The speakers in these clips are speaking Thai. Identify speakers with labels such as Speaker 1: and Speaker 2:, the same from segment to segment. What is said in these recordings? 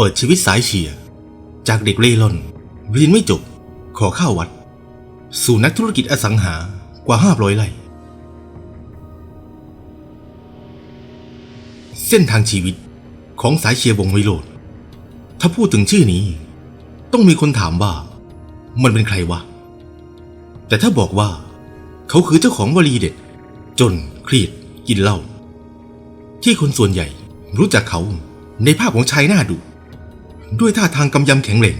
Speaker 1: เปิดชีวิตสายเชียร์จากเด็กเล่ร่อนเรียนไม่จบ ขอเข้าวัด สู่นักธุรกิจอสังหากว่า 500ไร่เส้นทางชีวิตของสายเชียร์วงวิโรธถ้าพูดถึงชื่อนี้ ต้องมีคนถามว่า มันเป็นใครวะ แต่ถ้าบอกว่า เขาคือเจ้าของวลีเด็ด จนเครียดกินเหล้าที่คนส่วนใหญ่รู้จักเขาในภาพของชายหน้าดุ ด้วยท่าทางกำยำแข็งแรง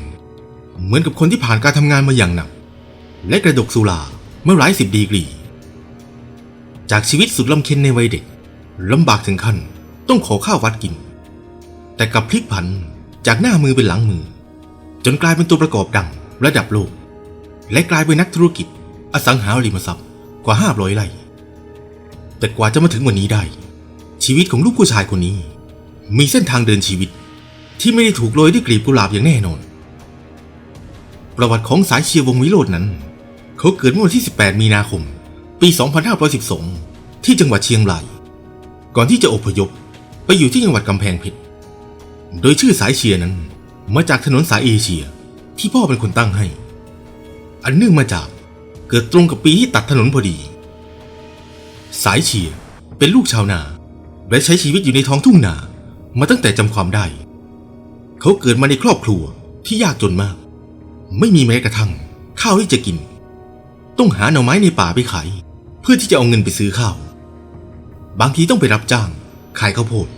Speaker 1: เหมือนกับคนที่ผ่านการทำงานมาอย่างหนัก และกระดกสุราเมื่อหลายสิบดีกรี จากชีวิตสุดลำเค็นในวัยเด็กลำบากถึงขั้นต้องขอข้าววัดกิน แต่กลับพลิกผันจากหน้ามือเป็นหลังมือ จนกลายเป็นตัวประกอบดังระดับโลก และกลายเป็นนักธุรกิจ อสังหาริมทรัพย์กว่า500ไร่แต่กว่าจะมาถึงวันนี้ได้ ชีวิตของลูกผู้ชายคนนี้ มีเส้นทางเดินชีวิต ที่ไม่ได้ถูกโรยด้วยกลีบกุหลาบอย่างแน่นอน ประวัติของสายเชียร์วงวิโรจน์นั้น เขาเกิดเมื่อวันที่ 18 มีนาคม ปี 2512 ที่จังหวัดเชียงราย ก่อนที่จะอพยพไปอยู่ที่จังหวัดกำแพงเพชร โดยชื่อสายเชียร์นั้น มาจากถนนสายเอเชียที่พ่อเป็นคนตั้งให้ อันเนื่องมาจากเกิดตรงกับปีที่ตัดถนนพอดี สายเชียร์เป็นลูกชาวนา และใช้ชีวิตอยู่ในท้องทุ่งนามาตั้งแต่จำความได้ เขาเกิดมาในครอบครัวที่ยากจนมาก ไม่มีแม้กระทั่ง ข้าวที่จะกิน ต้องหาหน่อไม้ในป่าไปขาย เพื่อที่จะเอาเงินไปซื้อข้าว บางทีต้องไปรับจ้าง ขายข้าวโพด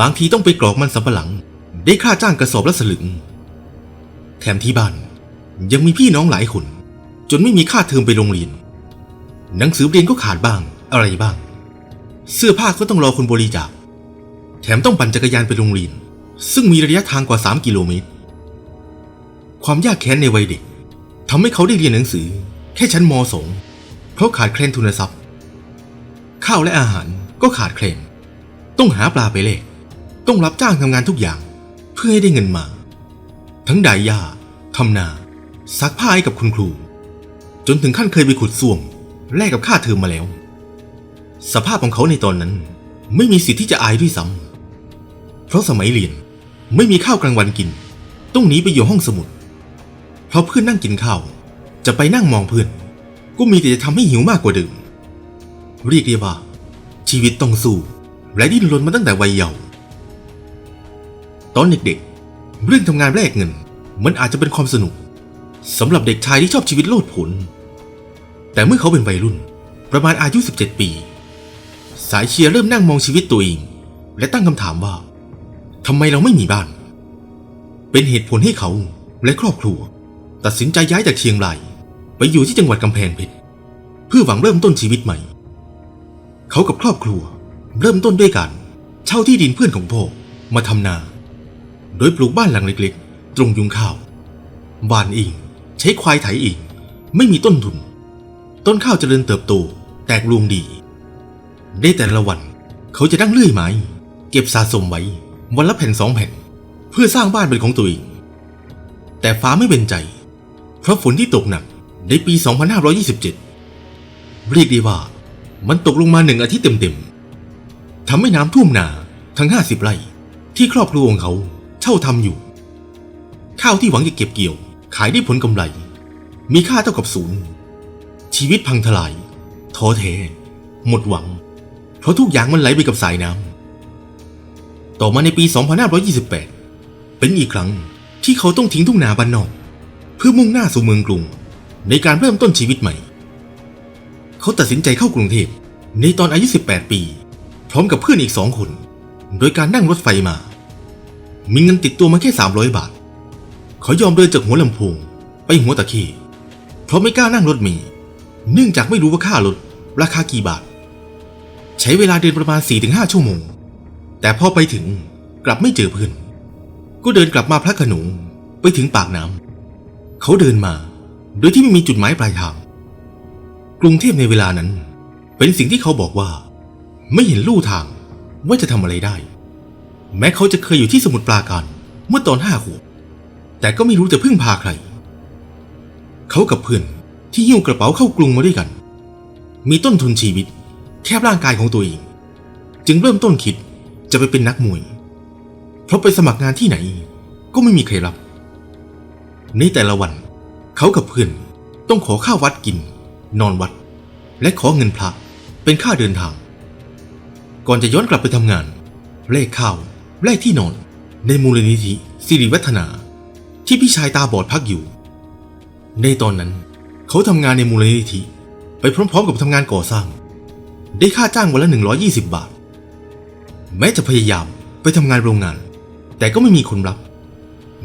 Speaker 1: บางทีต้องไปกรอกมันสำปะหลัง ได้ค่าจ้างกระสอบละสลึง แถมที่บ้านยังมีพี่น้องหลายคน จนไม่มีค่าเทอมไปโรงเรียน หนังสือเรียนก็ขาดบ้างอะไรบ้าง เสื้อผ้าก็ต้องรอคนบริจาคแถมต้องปั่นจักรยานไปโรงเรียน ซึ่งมีระยะทางกว่า 3 กิโลเมตร ความยากแค้นในวัยเด็กทำให้เขาได้เรียนหนังสือ แค่ชั้นม .2 เพราะขาดแคลนทุนทรัพย์ ข้าวและอาหารก็ขาดแคลน ต้องหาปลาไปแลกต้องรับจ้างทำงานทุกอย่าง เพื่อให้ได้เงินมา ทั้งดายหญ้าทำนาซักผ้าให้กับคุณครู จนถึงขั้นเคยไปขุดส้วมแลกกับค่าเทอมมาแล้ว สภาพของเขาในตอนนั้น ไม่มีสิทธิ์ที่จะอายด้วยซ้ำเพราะสมัยเรียน ไม่มีข้าวกลางวันกิน ต้องหนีไปอยู่ห้องสมุด เพราะเพื่อนนั่งกินข้าว จะไปนั่งมองเพื่อน ก็มีแต่จะทำให้หิวมากกว่าเดิม เรียกได้ว่า ชีวิตต้องสู้และดิ้นรนมาตั้งแต่วัยเยาว์ ตอนเด็กๆ เรื่องทำงานแลกเงิน มันอาจจะเป็นความสนุกสำหรับเด็กชายที่ชอบชีวิตโลดผนแต่เมื่อเขาเป็นวัยรุ่น ประมาณอายุ 17 ปี สายเชียร์เริ่มนั่งมองชีวิตตัวเอง และตั้งคำถามว่า ทำไมเราไม่มีบ้าน เป็นเหตุผลให้เขาและครอบครัว ตัดสินใจย้ายจากเชียงรายไปอยู่ที่จังหวัดกำแพงเพชรเพื่อหวังเริ่มต้นชีวิตใหม่ เขากับครอบครัวเริ่มต้นด้วยการเช่าที่ดินเพื่อนของพ่อมาทำนา โดยปลูกบ้านหลังเล็กๆ ตรงยุงข้าวหวานเองใช้ควายไถเองไม่มีต้นทุน ต้นข้าวเจริญเติบโตแตกรวงดีในแต่ละวันเขาจะนั่งเลื่อยไม้ เก็บสะสมไว้ วันละแผ่นสองแผ่น เพื่อสร้างบ้านเป็นของตัวเองแต่ฟ้าไม่เป็นใจ เพราะฝนที่ตกหนักในปี 2527 เรียกได้ว่ามันตกลงมาหนึ่งอาทิตย์เต็มๆทำให้น้ำท่วมนาทั้ง 50 ไร่ ที่ครอบครัวของเขาเช่าทำอยู่ ข้าวที่หวังจะเก็บเกี่ยว ขายได้ผลกำไร มีค่าเท่ากับศูนย์ ชีวิตพังทลาย ท้อแท้ หมดหวัง เพราะทุกอย่างมันไหลไปกับสายน้ำ ต่อมาในปี 2528 เป็นอีกครั้งที่เขาต้องทิ้งทุ่งนาบ้านนอก เพื่อมุ่งหน้าสู่เมืองกรุง ในการเริ่มต้นชีวิตใหม่ เขาตัดสินใจเข้ากรุงเทพในตอนอายุ 18 ปี พร้อมกับเพื่อนอีกสองคน โดยการนั่งรถไฟมา มีเงินติดตัวมาแค่ 300 บาท เขายอมเดินจากหัวลำโพงไปหัวตะเข้เพราะไม่กล้านั่งรถเมล์เนื่องจากไม่รู้ว่าค่ารถราคากี่บาท ใช้เวลาเดินประมาณ 4-5 ชั่วโมง แต่พอไปถึงกลับไม่เจอเพื่อนก็เดินกลับมาพระขนงไปถึงปากน้ำเขาเดินมา โดยที่ไม่มีจุดหมายปลายทาง กรุงเทพในเวลานั้น เป็นสิ่งที่เขาบอกว่า ไม่เห็นลู่ทางว่าจะทำอะไรได้ แม้เขาจะเคยอยู่ที่สมุทรปราการเมื่อตอนห้าขวบแต่ก็ไม่รู้จะพึ่งพาใคร เขากับเพื่อนที่หิ้วกระเป๋าเข้ากรุงมาด้วยกัน มีต้นทุนชีวิต แค่ร่างกายของตัวเอง จึงเริ่มต้นคิด จะไปเป็นนักมวย เพราะไปสมัครงานที่ไหน ก็ไม่มีใครรับ ในแต่ละวัน เขากับเพื่อนต้องขอข้าววัดกิน นอนวัด และขอเงินพระเป็นค่าเดินทาง ก่อนจะย้อนกลับไปทำงานแลกข้าวแลกที่นอน ในมูลนิธิสิริวัฒนา ที่พี่ชายตาบอดพักอยู่ ในตอนนั้น เขาทำงานในมูลนิธิไปพร้อมๆกับทำงานก่อสร้าง ได้ค่าจ้างวันละ 120 บาท แม้จะพยายามไปทำงานโรงงาน แต่ก็ไม่มีคนรับ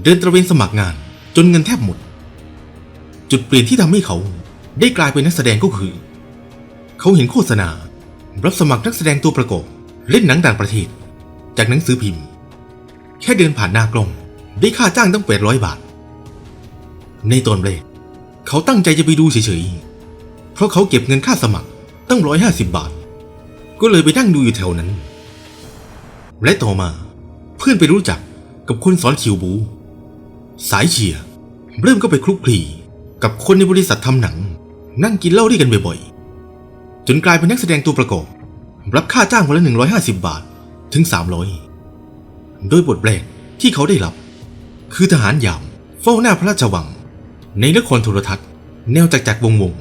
Speaker 1: เดินตระเวนสมัครงานจนเงินแทบหมด จุดเปลี่ยนที่ทำให้เขาได้กลายเป็นนักแสดงก็คือ เขาเห็นโฆษณา รับสมัครนักแสดงตัวประกอบเล่นหนังต่างประเทศ จากหนังสือพิมพ์ แค่เดินผ่านหน้ากล้องได้ค่าจ้างตั้ง800บาท ในตอนแรกเขาตั้งใจจะไปดูเฉยๆ เพราะเขาเก็บเงินค่าสมัครตั้ง150บาท ก็เลยไปนั่งดูอยู่แถวนั้น และต่อมาเพื่อนไปรู้จักกับคนสอนคิวบู สายเชียเริ่มก็ไปคลุกคลีกับคนในบริษัททำหนัง นั่งกินเหล้าด้วยกันบ่อยๆ จนกลายเป็นนักแสดงตัวประกอบ รับค่าจ้างวันละ 150 บาทถึง 300 โดยบทแรกที่เขาได้รับ คือทหารยามเฝ้าหน้าพระราชวัง ในละครโทรทัศน์ แนวจักรจักรวงวง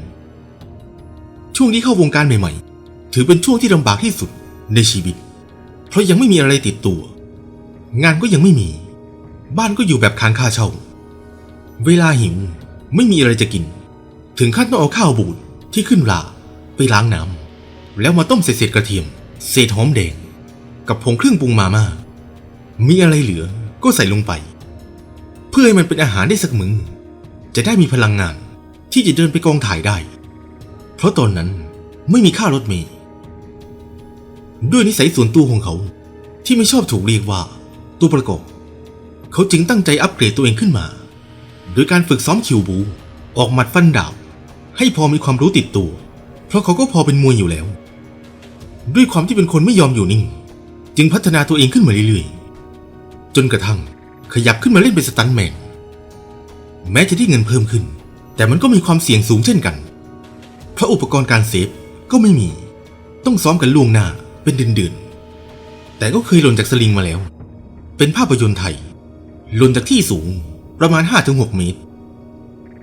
Speaker 1: ช่วงที่เข้าวงการใหม่ๆ ถือเป็นช่วงที่ลำบากที่สุดในชีวิต เพราะยังไม่มีอะไรติดตัว งานก็ยังไม่มี บ้านก็อยู่แบบค้างค่าเช่า เวลาหิวไม่มีอะไรจะกิน ถึงขั้นต้องเอาข้าวบูดที่ขึ้นราไปล้างน้ำแล้วมาต้มเศษกระเทียม เศษหอมแดง กับผงเครื่องปรุงมาม่ามีอะไรเหลือก็ใส่ลงไป เพื่อให้มันเป็นอาหารได้สักมึงจะได้มีพลังงานที่จะเดินไปกองถ่ายได้ เพราะตอนนั้นไม่มีค่ารถเมล์ ด้วยนิสัยส่วนตัวของเขา ที่ไม่ชอบถูกเรียกว่า ตัวประกอบ เขาจึงตั้งใจอัปเกรดตัวเองขึ้นมา โดยการฝึกซ้อมคิวบู ออกหมัดฟันดาบให้พอมีความรู้ติดตัว เพราะเขาก็พอเป็นมวยอยู่แล้ว ด้วยความที่เป็นคนไม่ยอมอยู่นิ่ง จึงพัฒนาตัวเองขึ้นมาเรื่อยๆ จนกระทั่งขยับขึ้นมาเล่นเป็นสตันแมนแม้จะได้เงินเพิ่มขึ้น แต่มันก็มีความเสี่ยงสูงเช่นกัน เพราะอุปกรณ์การเซฟก็ไม่มี ต้องซ้อมกันล่วงหน้า เป็นเดือนๆแต่ก็เคยหล่นจากสลิงมาแล้ว เป็นภาพยนตร์ไทย หล่นจากที่สูงประมาณ 5-6 เมตร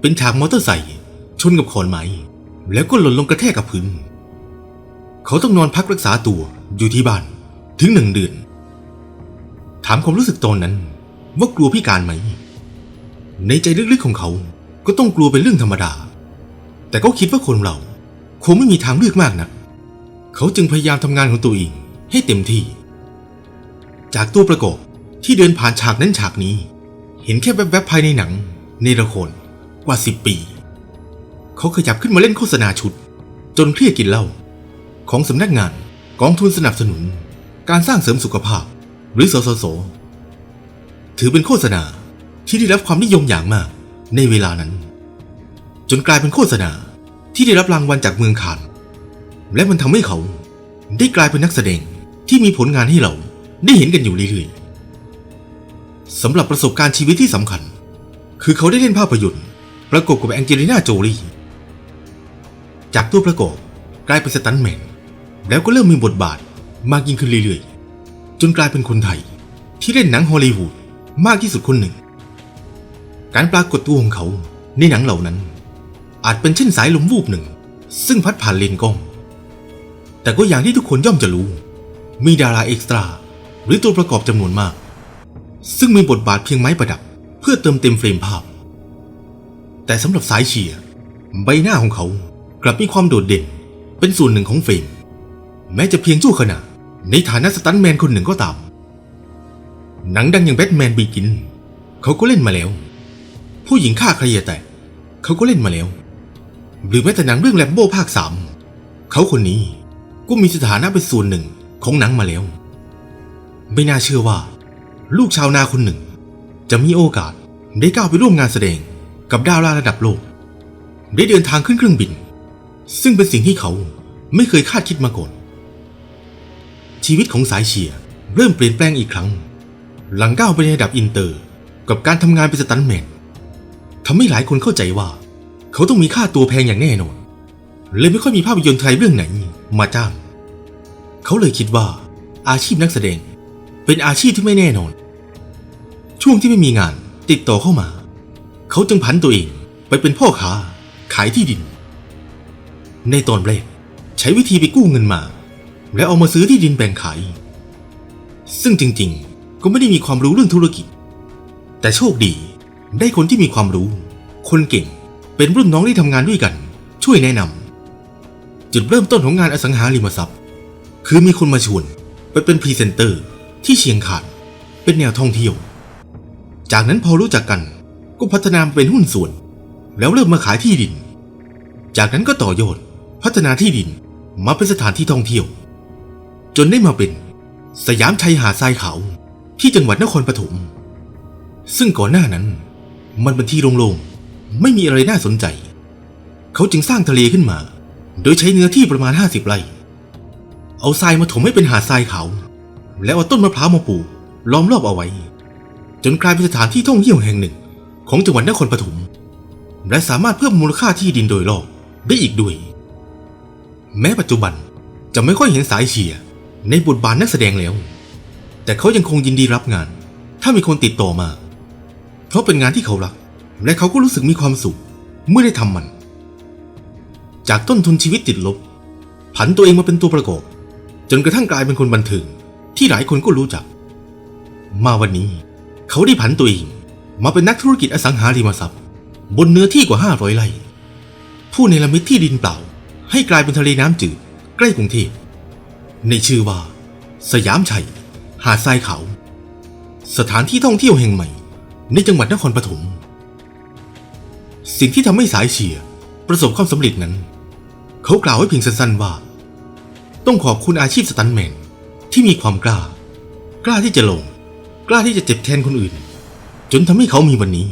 Speaker 1: เป็นฉากมอเตอร์ไซค์ชนกับขอนไม้ แล้วก็หล่นลงกระแทกกับพื้น เขาต้องนอนพักรักษาตัวอยู่ที่บ้านถึงหนึ่งเดือน ถามความรู้สึกตอนนั้น ว่ากลัวพิการไหม ในใจลึกๆของเขาก็ต้องกลัวเป็นเรื่องธรรมดา แต่ก็คิดว่าคนเราคงไม่มีทางเลือกมากนะ เขาจึงพยายามทำงานของตัวเองให้เต็มที่ จากตัวประกอบที่เดินผ่านฉากนั้นฉากนี้ เห็นแค่แวบๆภายในหนังในละครกว่าสิบปี เขาขยับขึ้นมาเล่นโฆษณาชุด จนเครียดกินเหล้าของสำนักงานกองทุนสนับสนุน การสร้างเสริมสุขภาพ หรือสสส ถือเป็นโฆษณาที่ได้รับความนิยมอย่างมากในเวลานั้น จนกลายเป็นโฆษณาที่ได้รับรางวัลจากเมืองคาน และมันทำให้เขาได้กลายเป็นนักแสดงที่มีผลงานให้เราได้เห็นกันอยู่เรื่อยๆสำหรับประสบการณ์ชีวิตที่สำคัญ คือเขาได้เล่นภาพยนตร์ ประกบกับแองเจลิน่าโจลีจากตัวประกอบกลายเป็นสตันแมนแล้วก็เริ่มมีบทบาทมากยิ่งขึ้นเรื่อยๆ จนกลายเป็นคนไทย ที่เล่นหนังฮอลลีวูดมากที่สุดคนหนึ่ง การปรากฏตัวของเขาในหนังเหล่านั้น อาจเป็นเช่นสายลมวูบหนึ่ง ซึ่งพัดผ่านเลนกล้อง แต่ก็อย่างที่ทุกคนย่อมจะรู้ มีดาราเอ็กซ์ตร้าหรือตัวประกอบจำนวนมาก ซึ่งมีบทบาทเพียงไม้ประดับ เพื่อเติมเต็มเฟรมภาพ แต่สำหรับสายเชียร์ใบหน้าของเขากลับมีความโดดเด่น เป็นส่วนหนึ่งของเฟรม แม้จะเพียงชั่วขณะ ในฐานะสตันแมนคนหนึ่งก็ตาม หนังดังอย่างแบทแมนบีกิน เขาก็เล่นมาแล้ว ผู้หญิงฆ่าใครอย่แตะเขาก็เล่นมาแล้ว หรือแม้แต่หนังเรื่องแลมโบ้ภาคสามเขาคนนี้ ก็มีสถานะเป็นส่วนหนึ่งของหนังมาแล้ว ไม่น่าเชื่อว่า ลูกชาวนาคนหนึ่ง จะมีโอกาสได้ก้าวไปร่วมงานแสดงกับดาราระดับโลก ได้เดินทางขึ้นเครื่องบิน ซึ่งเป็นสิ่งที่เขาไม่เคยคาดคิดมาก่อน ชีวิตของสายเชียร์เริ่มเปลี่ยนแปลงอีกครั้ง หลังก้าวไปในระดับอินเตอร์ กับการทำงานเป็นสตันแมนทำให้หลายคนเข้าใจว่า เขาต้องมีค่าตัวแพงอย่างแน่นอนเลยไม่ค่อยมีภาพยนตร์ไทยเรื่องไหน มาจ้าง เขาเลยคิดว่าอาชีพนักแสดงเป็นอาชีพที่ไม่แน่นอน ช่วงที่ไม่มีงานติดต่อเข้ามา เขาจึงผันตัวเองไปเป็นพ่อค้าขายที่ดิน ในตอนแรกใช้วิธีไปกู้เงินมา แล้วเอามาซื้อที่ดินแบ่งขาย ซึ่งจริงๆ ก็ไม่ได้มีความรู้เรื่องธุรกิจ แต่โชคดีได้คนที่มีความรู้ คนเก่งเป็นรุ่นน้องที่ทำงานด้วยกัน ช่วยแนะนำ จุดเริ่มต้นของงานอสังหาริมทรัพย์ คือมีคนมาชวนไปเป็นพรีเซนเตอร์ที่เชียงคานเป็นแนวท่องเที่ยว จากนั้นพอรู้จักกันก็พัฒนามาเป็นหุ้นส่วน แล้วเริ่มมาขายที่ดิน จากนั้นก็ต่อยอดพัฒนาที่ดินมาเป็นสถานที่ท่องเที่ยว จนได้มาเป็น สยามชัยหาดทรายขาวที่จังหวัดนครปฐมซึ่งก่อนหน้านั้น มันเป็นที่โล่งๆไม่มีอะไรน่าสนใจ เขาจึงสร้างทะเลขึ้นมา โดยใช้เนื้อที่ประมาณ 50 ไร่ เอาทรายมาถมให้เป็นหาดทรายขาว แล้วเอาต้นมะพร้าวมาปลูกล้อมรอบเอาไว้ จนกลายเป็นสถานที่ท่องเที่ยวแห่งหนึ่ง ของจังหวัดนครปฐม และสามารถเพิ่มมูลค่าที่ดินโดยรอบได้อีกด้วย แม้ปัจจุบันจะไม่ค่อยเห็นสายเชียร์ในบทบาทนักแสดงแล้ว แต่เขายังคงยินดีรับงาน ถ้ามีคนติดต่อมา เพราะเป็นงานที่เขารัก และเขาก็รู้สึกมีความสุขเมื่อได้ทำมัน จากต้นทุนชีวิตติดลบ ผันตัวเองมาเป็นตัวประกอบ จนกระทั่งกลายเป็นคนบันเทิงที่หลายคนก็รู้จัก มาวันนี้ เขาได้ผันตัวเองมาเป็นนักธุรกิจอสังหาริมทรัพย์ บนเนื้อที่กว่า 500 ไร่ ผู้เนรมิตที่ดินเปล่า ให้กลายเป็นทะเลน้ำจืด ใกล้กรุงเทพในชื่อว่า สยามชัย หาดทรายขาวสถานที่ท่องเที่ยวแห่งใหม่ ในจังหวัดนครปฐม สิ่งที่ทำให้สายเชียร์ประสบความสำเร็จนั้น เขากล่าวไว้เพียงสั้นๆว่า ต้องขอบคุณอาชีพสตันแมนที่มีความกล้า กล้าที่จะลง กล้าที่จะเจ็บแทนคนอื่น จนทำให้เขามีวันนี้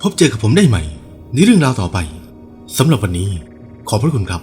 Speaker 1: พบเจอกับผมได้ใหม่ในเรื่องราวต่อไปสำหรับวันนี้ขอบพระคุณครับ